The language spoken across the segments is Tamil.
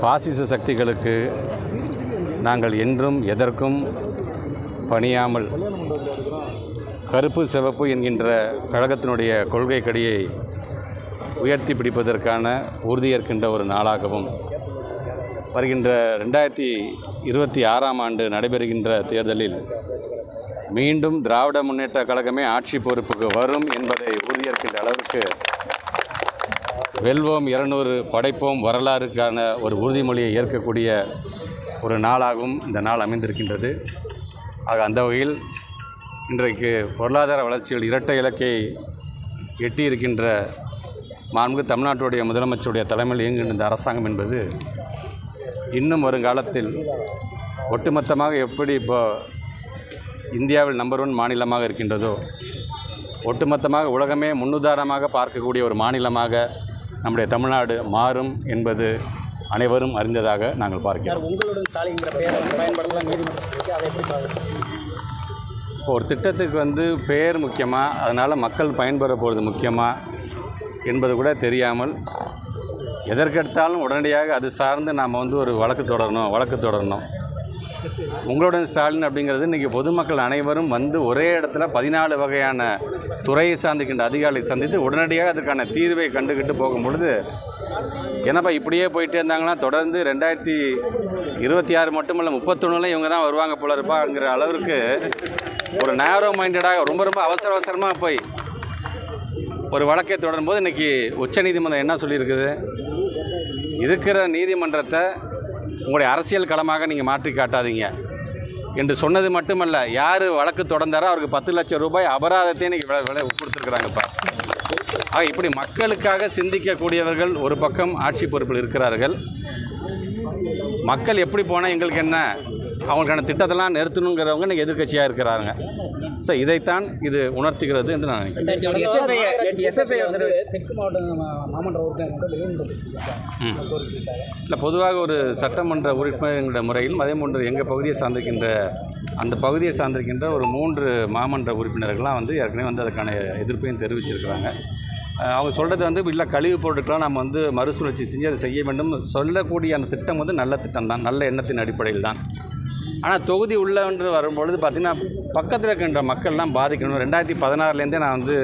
பாசிச சக்திகளுக்கு நாங்கள் என்றும் எதற்கும் பணியாமல் கருப்பு சிவப்பு என்கின்ற கழகத்தினுடைய கொள்கை கடியை உயர்த்தி பிடிப்பதற்கான உறுதியேற்கின்ற ஒரு நாளாகவும் வருகின்ற ரெண்டாயிரத்தி இருபத்தி ஆறாம் ஆண்டு நடைபெறுகின்ற தேர்தலில் மீண்டும் திராவிட முன்னேற்ற கழகமே ஆட்சி பொறுப்புக்கு வரும் என்பதை உறுதியேற்கின்ற அளவுக்கு வெல்வோம் இருநூறு படைப்போம் வரலாறுக்கான ஒரு உறுதிமொழியை ஏற்கக்கூடிய ஒரு நாளாகவும் இந்த நாள் அமைந்திருக்கின்றது. ஆக அந்த வகையில் இன்றைக்கு பொருளாதார வளர்ச்சியில் இரட்டை இலக்கை எட்டியிருக்கின்ற மாண்பு தமிழ்நாட்டுடைய முதலமைச்சருடைய தலைமையில் இயங்குகின்ற இந்த அரசாங்கம் என்பது இன்னும் வருங்காலத்தில் ஒட்டுமொத்தமாக எப்படி இப்போ இந்தியாவில் நம்பர் ஒன் மாநிலமாக இருக்கின்றதோ ஒட்டுமொத்தமாக உலகமே முன்னுதாரணமாக பார்க்கக்கூடிய ஒரு மாநிலமாக நம்முடைய தமிழ்நாடு மாறும் என்பது அனைவரும் அறிந்ததாக நாங்கள் பார்க்கிறோம். உங்களுடன் பெயரை பயன்படுத்தலாம் அதை எப்படி இப்போ ஒரு திட்டத்துக்கு வந்து பெயர் முக்கியமாக அதனால் மக்கள் பயன்பெற போகிறது முக்கியமாக என்பது கூட தெரியாமல் எதற்கெடுத்தாலும் உடனடியாக அது சார்ந்து நாம் வந்து ஒரு வழக்கு தொடரணும் வழக்கு தொடரணும். உங்களுடன் ஸ்டாலின் அப்படிங்கிறது இன்றைக்கி பொதுமக்கள் அனைவரும் வந்து ஒரே இடத்துல பதினாலு வகையான துறையை சார்ந்திருக்கின்ற அதிகாரிகளை சந்தித்து உடனடியாக அதுக்கான தீர்வை கண்டுகிட்டு போகும் பொழுது என்னப்பா இப்படியே போயிட்டே இருந்தாங்கன்னா தொடர்ந்து ரெண்டாயிரத்தி இருபத்தி ஆறு மட்டுமல்ல முப்பத்தொன்னுல இவங்க தான் வருவாங்க போல இருப்பாங்கிற அளவிற்கு ஒரு நேரோ மைண்டடாக ரொம்ப ரொம்ப அவசர அவசரமாக போய் ஒரு வழக்கை தொடரும்போது இன்றைக்கி உச்சநீதிமன்றம் என்ன சொல்லியிருக்குது? இருக்கிற நீதிமன்றத்தை உங்களுடைய அரசியல் களமாக நீங்கள் மாற்றி காட்டாதீங்க. என்று சொன்னது மட்டுமல்ல யார் வழக்கு தொடர்ந்தாரோ அவருக்கு பத்து லட்சம் ரூபாய் அபராதத்தை இன்றைக்கி விலை கொடுத்துருக்குறாங்கப்பா. ஆக இப்படி மக்களுக்காக சிந்திக்கக்கூடியவர்கள் ஒரு பக்கம் ஆட்சி பொறுப்பில் இருக்கிறார்கள். மக்கள் எப்படி போனால் எங்களுக்கு என்ன? அவங்களுக்கான திட்டத்தெல்லாம் நிறுத்தணுங்கிறவங்க இன்றைக்கி எதிர்க்கட்சியாக இருக்கிறாங்க. ஸோ இதைத்தான் இது உணர்த்துகிறது என்று நான் இல்லை பொதுவாக ஒரு சட்டமன்ற உறுப்பினர்கிற முறையிலும் அதே போன்று எங்கள் பகுதியை சார்ந்திருக்கின்ற அந்த பகுதியை சார்ந்திருக்கின்ற ஒரு மூன்று மாமன்ற உறுப்பினர்கள்லாம் வந்து ஏற்கனவே வந்து அதுக்கான எதிர்ப்பையும் தெரிவிச்சிருக்கிறாங்க. அவங்க சொல்கிறது வந்து இல்லை கழிவுப் பொருட்கள்லாம் நம்ம வந்து மறுசுழற்சி செஞ்சு அதை செய்ய வேண்டும். சொல்லக்கூடிய அந்த திட்டம் வந்து நல்ல திட்டம் தான் நல்ல எண்ணத்தின் அடிப்படையில் தான் ஆனால் தொகுதி உள்ள என்று வரும்பொழுது பார்த்திங்கன்னா பக்கத்தில் இருக்கின்ற மக்கள்லாம் பாதிக்கணும். ரெண்டாயிரத்தி பதினாறுலேருந்தே நான் வந்து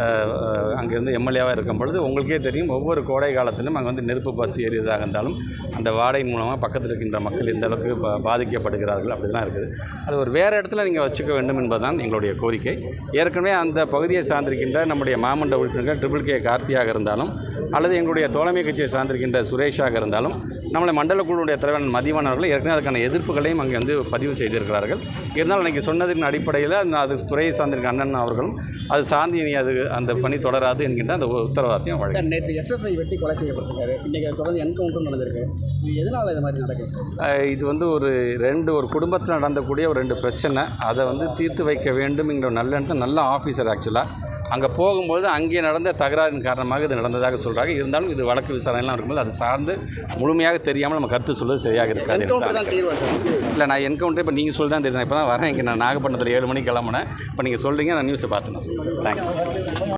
அங்கேருந்து அங்கே வந்து எம்எல்ஏவாக இருக்கும் பொழுது உங்களுக்கே தெரியும் ஒவ்வொரு கோடை காலத்திலும் அங்கே வந்து நெருப்பு பற்றி ஏறியதாக இருந்தாலும் அந்த வாடகையின் மூலமாக பக்கத்தில் இருக்கின்ற மக்கள் எந்த அளவுக்கு பாதிக்கப்படுகிறார்கள். அப்படி தான் இருக்குது. அது ஒரு வேறு இடத்துல நீங்கள் வச்சுக்க வேண்டும் என்பதுதான் எங்களுடைய கோரிக்கை. ஏற்கனவே அந்த பகுதியை சார்ந்திருக்கின்ற நம்முடைய மாமண்ட உறுப்பினர்கள் ட்ரிபிள் கே கார்த்தியாக இருந்தாலும் அல்லது எங்களுடைய தோழமை கட்சியை சார்ந்திருக்கின்ற சுரேஷாக இருந்தாலும் நம்மளை மண்டல குழுவுடைய தலைவர் மதிவான் அவர்கள் ஏற்கனவே அதுக்கான எதிர்ப்புகளையும் அங்கே வந்து பதிவு செய்திருக்கிறார்கள். இருந்தாலும் அன்றைக்கி சொன்னதின் அடிப்படையில் அது துறையை சார்ந்திருக்க அண்ணன் அவர்களும் அது சார்ந்து இனி அது அந்த பணி தொடராது என்கின்ற அந்த உத்தரவாதத்தையும் வழங்கி சார் நேற்று எஸ்எஸ்ஐ வெட்டி கொலை செய்யப்பட்டிருக்காரு. இன்றைக்கி தொடர்ந்து என்கவுண்டர் நடந்திருக்கு. இது எதனால் இது மாதிரி நடக்குது? இது வந்து ஒரு ரெண்டு ஒரு குடும்பத்தில் நடந்தக்கூடிய ஒரு ரெண்டு பிரச்சனை. அதை வந்து தீர்த்து வைக்க வேண்டும் என்கிற நல்ல நல்ல ஆஃபீஸர் ஆக்சுவலாக அங்கே போகும்போது அங்கே நடந்த தகராறின் காரணமாக இது நடந்ததாக சொல்கிறாங்க இருந்தாலும் இது வழக்கு விசாரணைலாம் இருக்கும்போது அது சார்ந்து முழுமையாக தெரியாமல் நம்ம கருத்து சொல்வது சரியாக இருக்காது இல்லை நான் என்கவுண்டர் இப்போ நீங்கள் சொல்லி தான் தெரியும் இப்போ தான் வரேன். இங்கே நான் நாகப்பட்டினத்தில் ஏழு மணிக்கு கிளம்புனேன். இப்போ நீங்கள் சொல்கிறீங்க நான் நியூஸை பார்த்து நான் சொல்கிறேன் தேங்க்யூ